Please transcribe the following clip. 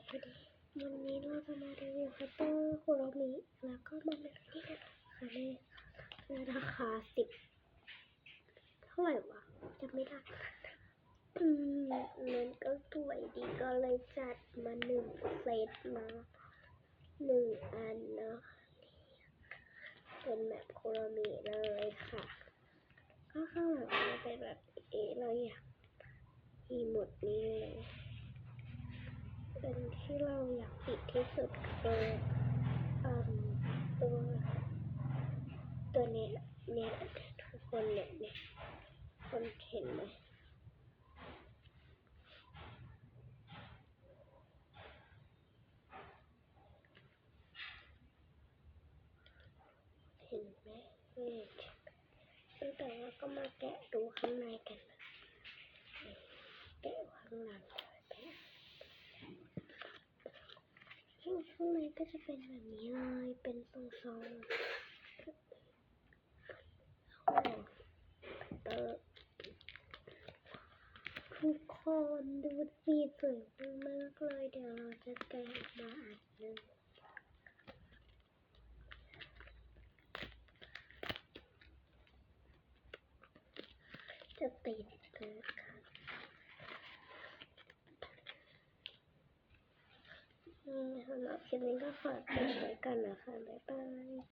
ดให้ดีวันนี้เราจะมารีวิวคัตเตอร์คุโรมิแล้วก็มาเป็นที่นคะในนราคาสิบเท่าไหร่วะจำไม่ได้อืมมันก็สวยดีก็เลยจัดมาหนึ่งเซตมาหนึ่งอันเนาะเป็นแบบโคโรมิเลยค่ะ ก็ข้างหลังมันเป็นแบบเอเราอยากมีหมดนี้เลย เป็นที่เราอยากปิดที่สุดคือตัวตัวเนี้ยเนี่ยทุกคนเนี่ยเนี่ยคนเห็นไหมเห็นไหมนี่ตั้งแต่ว่าก็มาแกะดูข้างในกัน แกะข้างหลังแกะ ข้างในก็จะเป็นแบบนี้เลย เป็นทรงๆโอ้เออทุกคนดูสีสวยมากเลยเดี๋ยวเราจะแกะมาอันนึงจะติดเลยค่ะ อืมสำหรับคลิปนี้ก็ขอจ